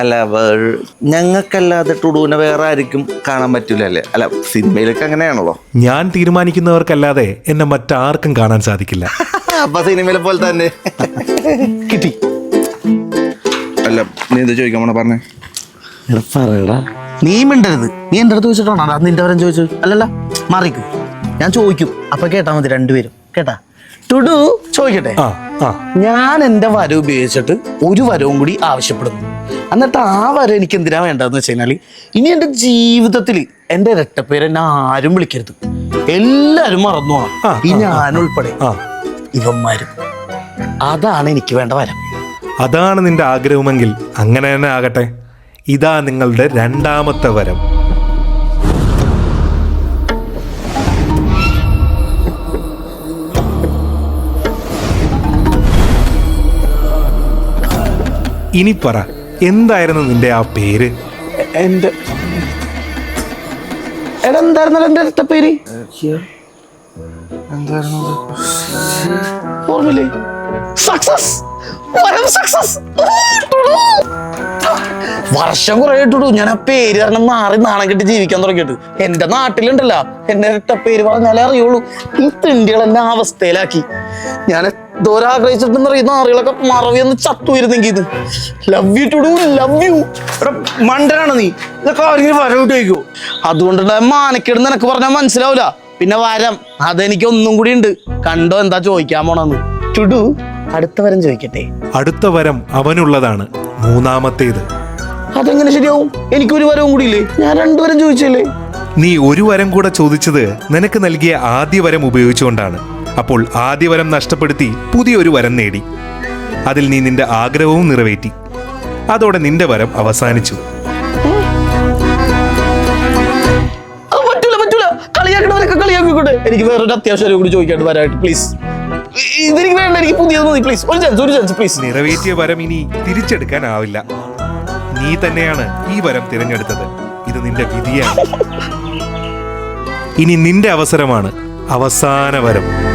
അല്ല ഞങ്ങൾക്കല്ലാതെ ടുഡുവിനെ വേറെ ആർക്കും കാണാൻ പറ്റൂലല്ലേ? അല്ല സിനിമയിലൊക്കെ അങ്ങനെയാണല്ലോ. ഞാൻ തീരുമാനിക്കുന്നവർക്കല്ലാതെ എന്നെ മറ്റാർക്കും കാണാൻ സാധിക്കില്ല. അപ്പൊ സിനിമയിലെ പോലെ തന്നെ. കിട്ടി. അല്ല നീ എന്താ ചോദിക്കാൻ പറഞ്ഞേ. പറയടാ. നീ മിണ്ടരുത്. നീ എന്റെ അടുത്ത് ചോദിച്ചിട്ടാണോ? നിന്റെ വരം ചോദിച്ചു അല്ലല്ല മാറിക്ക്. ഞാൻ ചോദിക്കും. അപ്പൊ കേട്ടാ മതി രണ്ടുപേരും. കേട്ടാ? ടുഡു ചോദിക്കട്ടെ? ഞാൻ എന്റെ വരം ഉപയോഗിച്ചിട്ട് ഒരു വരവും കൂടി ആവശ്യപ്പെടുന്നു. എന്നിട്ട് ആ വരം എനിക്ക് എന്തിനാ വേണ്ടതെന്ന് വെച്ച് കഴിഞ്ഞാൽ ഇനി എന്റെ ജീവിതത്തിൽ എന്റെ ഇരട്ടപ്പേര് എന്നെ ആരും വിളിക്കരുത്. എല്ലാരും മറന്നു ഈ ഞാനുൾപ്പെടെ ഉൾപ്പെടെ. ഇവന്മാരും. അതാണ് എനിക്ക് വേണ്ട വരം. അതാണ് നിന്റെ ആഗ്രഹമെങ്കിൽ അങ്ങനെ തന്നെ ആകട്ടെ. ഇതാ നിങ്ങളുടെ രണ്ടാമത്തെ വരം. ഇനി പറ എന്തായിരുന്നു നിന്റെ ആ പേര്? എന്തായിരുന്നല്ലോ പേര്? എന്തായിരുന്നു സക്സസ് സക്സസ് വർഷം കുറെ ഇട്ടിട്ടു. ഞാൻ ആ പേര് കാരണം മാറി നാണം കെട്ടി ജീവിക്കാൻ തുടങ്ങിയിട്ട്. എന്റെ നാട്ടിലുണ്ടല്ല എന്നെ ഇട്ട പേര് പറഞ്ഞാലേ അറിയുള്ളൂ. ഈ തിണ്ടികൾ എന്നെ അവസ്ഥയിലാക്കി. ഞാൻ എന്തോരാഗ്രഹിച്ചിട്ടെന്ന് അറിയുന്ന ആറുകളൊക്കെ എന്ന് ചത്തുവരുന്നെങ്കിൽ ഇത്. Love you too do love you മണ്ടനാണ് നീ. ഇതൊക്കെ അവരിങ്ങനെ വരവിട്ട് വയ്ക്കൂ അതുകൊണ്ടുള്ള മാനക്കേട് നിനക്ക് പറഞ്ഞാൽ മനസ്സിലാവൂല. പിന്നെ വരം. അതെനിക്ക് ഒന്നും കൂടി ഉണ്ട്. കണ്ടോ എന്താ ചോദിക്കാൻ പോണെന്ന്. ടുഡു അടുത്ത വരം ചോദിക്കട്ടെ. അടുത്ത വരം അവനുള്ളതാണ്. മൂന്നാമത്തേത്. അതെങ്ങനെ ശരിയാവും? എനിക്കൊരു വരവും കൂടി ഇല്ലേ ഞാൻ രണ്ടുവരം ചോദിച്ചല്ലേ? നീ ഒരു വരം കൂടെ ചോദിച്ചത് നിനക്ക് നൽകിയ ആദ്യ വരം ഉപയോഗിച്ചുകൊണ്ടാണ്. അപ്പോൾ ആദ്യ വരം നഷ്ടപ്പെടുത്തി പുതിയൊരു വരം നേടി. അതിൽ നീ നിന്റെ ആഗ്രഹവും നിറവേറ്റി. അതോടെ നിന്റെ വരം അവസാനിച്ചു. പറ്റൂല പറ്റൂല. കളിയാക്കണവരൊക്കെ കളിയാക്കിക്കോട്ടെ. എനിക്ക് വേറൊരു അത്യാവശ്യം കൂടി ചോദിക്കാണ്ട് വരായിട്ട് പ്ലീസ് ഇതെനിക്ക് വേണ്ട എനിക്ക് പുതിയത് മതി പ്ലീസ് ഒരു ചാൻസ് ഒരു ചാൻസ് പ്ലീസ് നിറവേറ്റിയ വരം ഇനി തിരിച്ചെടുക്കാനാവില്ല. നീ തന്നെയാണ് ഈ വരം തിരഞ്ഞെടുത്തത്. ഇത് നിന്റെ വിധിയാണ്. ഇനി നിന്റെ അവസരമാണ് അവസാന വരം.